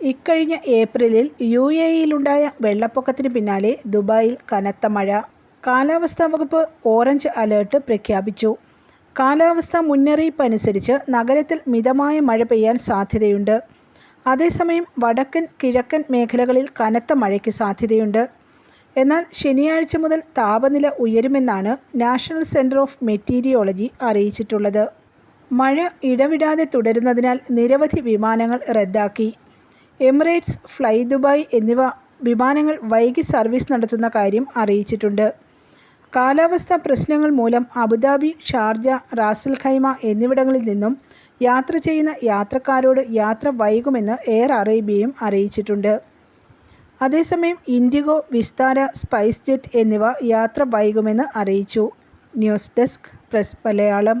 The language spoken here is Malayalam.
ഇക്കഴിഞ്ഞ ഏപ്രിലിൽ യു എ ഇയിലുണ്ടായ വെള്ളപ്പൊക്കത്തിന് പിന്നാലെ ദുബായിൽ കനത്ത മഴ. കാലാവസ്ഥാ വകുപ്പ് ഓറഞ്ച് അലേർട്ട് പ്രഖ്യാപിച്ചു. കാലാവസ്ഥാ മുന്നറിയിപ്പ് അനുസരിച്ച് നഗരത്തിൽ മിതമായ മഴ പെയ്യാൻ സാധ്യതയുണ്ട്. അതേസമയം വടക്കൻ കിഴക്കൻ മേഖലകളിൽ കനത്ത മഴയ്ക്ക് സാധ്യതയുണ്ട്. എന്നാൽ ശനിയാഴ്ച മുതൽ താപനില ഉയരുമെന്നാണ് നാഷണൽ സെന്റർ ഓഫ് മെറ്റീരിയോളജി അറിയിച്ചിട്ടുള്ളത്. മഴ ഇടവിടാതെ തുടരുന്നതിനാൽ നിരവധി വിമാനങ്ങൾ റദ്ദാക്കി. എമിറേറ്റ്സ് ഫ്ലൈ ദുബായ് എന്നിവ വിമാനങ്ങൾ വൈകി സർവീസ് നടത്തുന്ന കാര്യം അറിയിച്ചിട്ടുണ്ട്. കാലാവസ്ഥാ പ്രശ്നങ്ങൾ മൂലം അബുദാബി ഷാർജ റാസൽ ഖൈമ എന്നിവിടങ്ങളിൽ നിന്നും യാത്ര ചെയ്യുന്ന യാത്രക്കാരോട് യാത്ര വൈകുമെന്ന് എയർ അറേബ്യയും അറിയിച്ചിട്ടുണ്ട്. അതേസമയം ഇൻഡിഗോ വിസ്താര സ്പൈസ് ജെറ്റ് എന്നിവ യാത്ര വൈകുമെന്ന് അറിയിച്ചു. News desk press Malayalam.